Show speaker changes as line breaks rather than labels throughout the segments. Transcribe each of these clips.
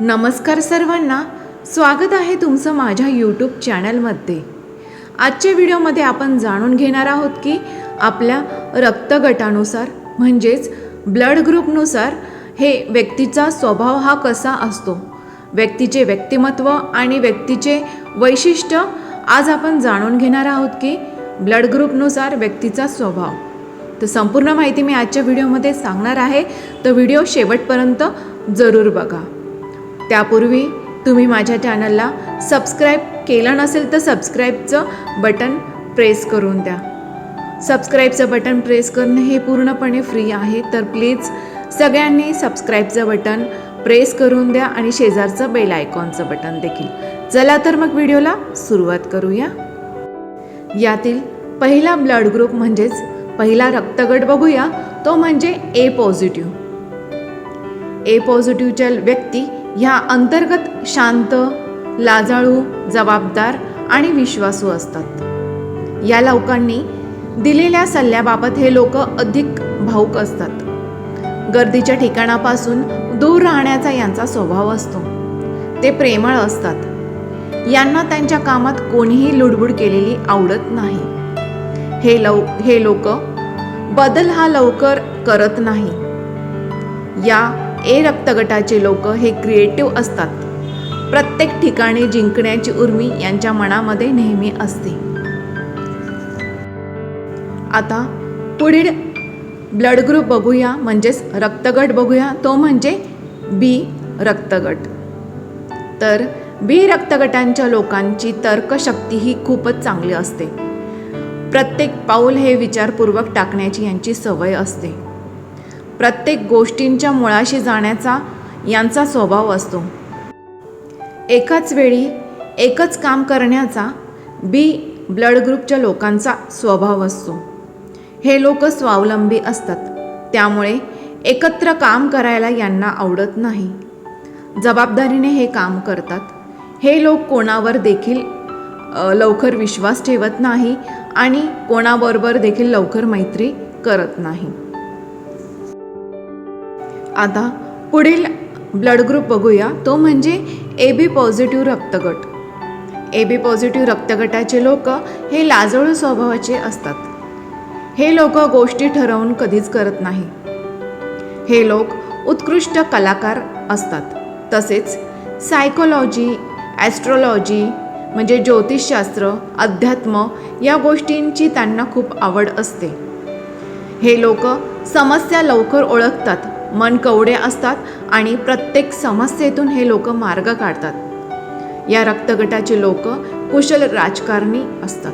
नमस्कार सर्वांना स्वागत आहे तुमचं माझ्या यूट्यूब चॅनलमध्ये आजच्या व्हिडिओमध्ये आपण जाणून घेणार आहोत की आपल्या रक्तगटानुसार म्हणजेच ब्लड ग्रुपनुसार हे व्यक्तीचा स्वभाव हा कसा असतो? व्यक्तीचे व्यक्तिमत्व आणि व्यक्तीचे वैशिष्ट्य आज आपण जाणून घेणार आहोत की ब्लड ग्रुपनुसार व्यक्तीचा स्वभाव. तर संपूर्ण माहिती मी आजच्या व्हिडिओमध्ये सांगणार आहे. तर व्हिडिओ शेवटपर्यंत जरूर बघा. त्यापूर्वी तुम्ही माझ्या चॅनलला सबस्क्राईब केलं नसेल तर सबस्क्राईबचं बटन प्रेस करून द्या. सबस्क्राईबचं बटन प्रेस करणं हे पूर्णपणे फ्री आहे तर प्लीज सगळ्यांनी सबस्क्राईबचं बटन प्रेस करून द्या आणि शेजारचं बेल आयकॉनचं बटन देखील. चला तर मग व्हिडिओला सुरुवात करूया. यातील पहिला ब्लड ग्रुप म्हणजेच पहिला रक्तगट बघूया तो म्हणजे ए पॉझिटिव्ह ए पॉझिटिव्हच्या व्यक्ती ह्या अंतर्गत शांत लाजाळू जबाबदार आणि विश्वासू असतात. या लोकांनी दिलेल्या सल्ल्याबाबत हे लोक अधिक भाऊक असतात. गर्दीच्या ठिकाणापासून दूर राहण्याचा यांचा स्वभाव असतो. ते प्रेमळ असतात. यांना त्यांच्या कामात कोणीही लुडबुड केलेली आवडत नाही. हे लव हे लोक बदल हा लवकर करत नाही. या ए रक्तगटाचे लोक हे क्रिएटिव्ह असतात. प्रत्येक ठिकाणी जिंकण्याची उर्मी यांच्या मनामध्ये नेहमी असते. आता पुढील ब्लड ग्रुप बघूया म्हणजेच रक्तगट बघूया. तो म्हणजे बी रक्तगट. तर बी रक्तगटांच्या लोकांची तर्कशक्ती ही खूपच चांगली असते. प्रत्येक पाऊल हे विचारपूर्वक टाकण्याची यांची सवय असते. प्रत्येक गोष्टींच्या मुळाशी जाण्याचा यांचा स्वभाव असतो. एकाच वेळी एकच काम करण्याचा बी ब्लड ग्रुपच्या लोकांचा स्वभाव असतो. हे लोक स्वावलंबी असतात. त्यामुळे एकत्र काम करायला यांना आवडत नाही. जबाबदारीने हे काम करतात. हे लोक कोणावर देखील लवकर विश्वास ठेवत नाही आणि कोणाबरोबर देखील लवकर मैत्री करत नाही. आता पुढील ब्लड ग्रुप बघूया. तो म्हणजे ए बी पॉझिटिव्ह रक्तगट. ए बी पॉझिटिव्ह रक्तगटाचे लोक हे लाजळू स्वभावाचे असतात. हे लोक गोष्टी ठरवून कधीच करत नाही. हे लोक उत्कृष्ट कलाकार असतात. तसेच सायकोलॉजी ॲस्ट्रोलॉजी म्हणजे ज्योतिषशास्त्र अध्यात्म या गोष्टींची त्यांना खूप आवड असते. हे लोक समस्या लवकर ओळखतात. मन कवडे असतात आणि प्रत्येक समस्येतून हे लोक मार्ग काढतात. या रक्तगटाचे लोक कुशल राजकारणी असतात.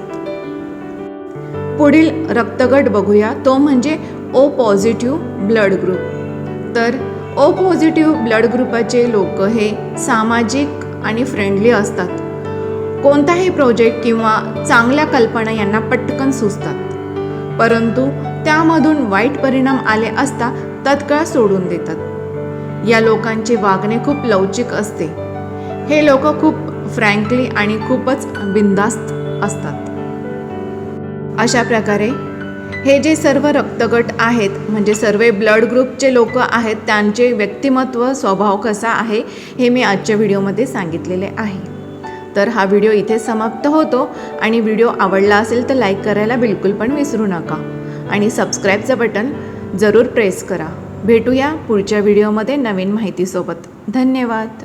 पुढील रक्तगट बघूया. तो म्हणजे ओ पॉझिटिव्ह ब्लड ग्रुप तर ओ पॉझिटिव्ह ब्लड ग्रुपाचे लोक हे सामाजिक आणि फ्रेंडली असतात. कोणताही प्रोजेक्ट किंवा चांगल्या कल्पना यांना पटकन सुचतात. परंतु त्यामधून वाईट परिणाम आले असता तत्काळ सोडून देतात? या लोकांचे वागणे खूप लवचिक असते. हे लोक खूप फ्रँकली आणि खूपच बिंदास्त असतात. अशा प्रकारे हे जे सर्व रक्तगट आहेत म्हणजे सर्व ब्लड ग्रुपचे लोक आहेत त्यांचे व्यक्तिमत्व स्वभाव कसा आहे हे मी आजच्या व्हिडिओमध्ये सांगितलेले आहे. तर हा व्हिडिओ इथे समाप्त होतो आणि व्हिडिओ आवडला असेल तर लाईक करायला बिलकुल पण विसरू नका. आणि सबस्क्राईबचं बटन जरूर प्रेस करा. भेटूया पुढच्या व्हिडिओमध्ये नवीन माहितीसोबत. धन्यवाद.